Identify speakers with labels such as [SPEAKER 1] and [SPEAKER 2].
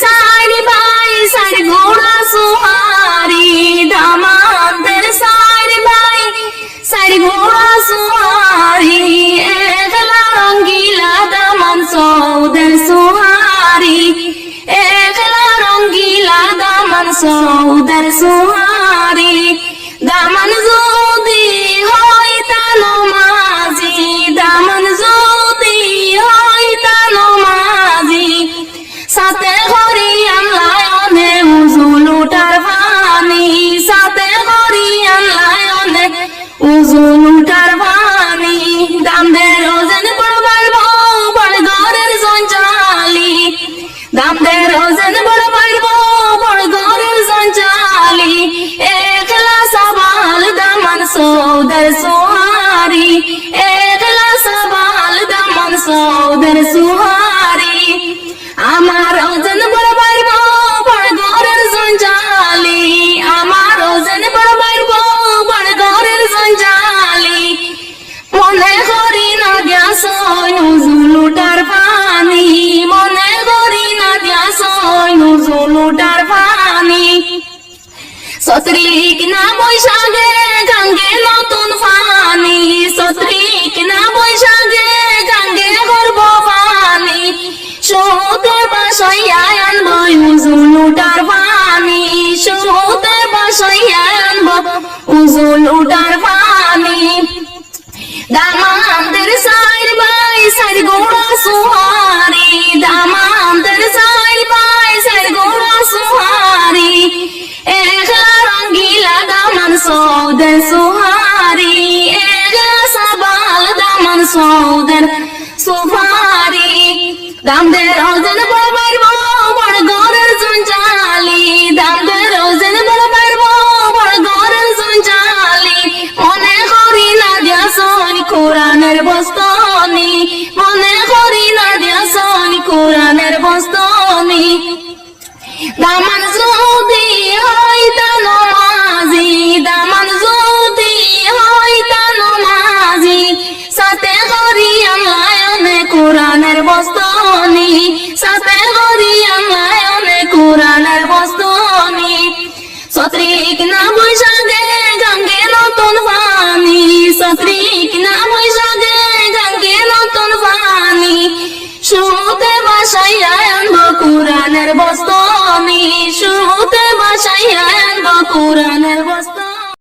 [SPEAKER 1] সারি ভাই সারি ঘোড়া সুহারি দামাদের সারি ভাই সারি ঘোড়া সুহারি একলা রঙ্গিলা দামান সৌদের সুহারি উজুলুটার পানি দাম দে রোজেন পড়বার বউ বড় ঘরের সঞ্চালি দাম দে রোজেন পড়বার বউ বড় ঘরের সঞ্চালি একলা সবাল দামান সৌদর সুহারি একলা সবাল দামান সৌদর সুহারি পানি। পানি। সত্রিক না বৈশাখে গাঙ্গে নতুন ফানি। সত্রিক না বৈশাখে গাঙ্গে গর্ব ফানি। সৌতে বাসাইয়া আনব উজুলুটার ফানি সৌতে আনব উজুলুটার ফানি সুহারি, দামাদের বাই সাইর গোড়া সুহারি। একলা রঙ্গিলা দামান সৌদের সুহারি, একলা সবাল দামান সৌদের সুহারি। দামদের ওজন বড় পারব বড় ঘরের সঞ্চালি দামদের ওজন বড় পারব বড় ঘরের সঞ্চালি মনে করি না দিয়াসন কোরআনের বস্তনি কোরআনের বস্তনি দামান যদি হয় তানো মাঝি দামান যদি হয় তানো মাঝি সাথে করি আল্লায়নে কোরআনের বস্তনি সাথে করি আল্লায়নে কোরআনের বস্তনি সত্রিক না বৈশাখে গঙ্গে নতুন পানি সত্রিক না বৈশাখে বাসাইয়া আনব কোরআনের বস্তনি সুতে বাসাইয়া আনব কোরআনের বস্তনি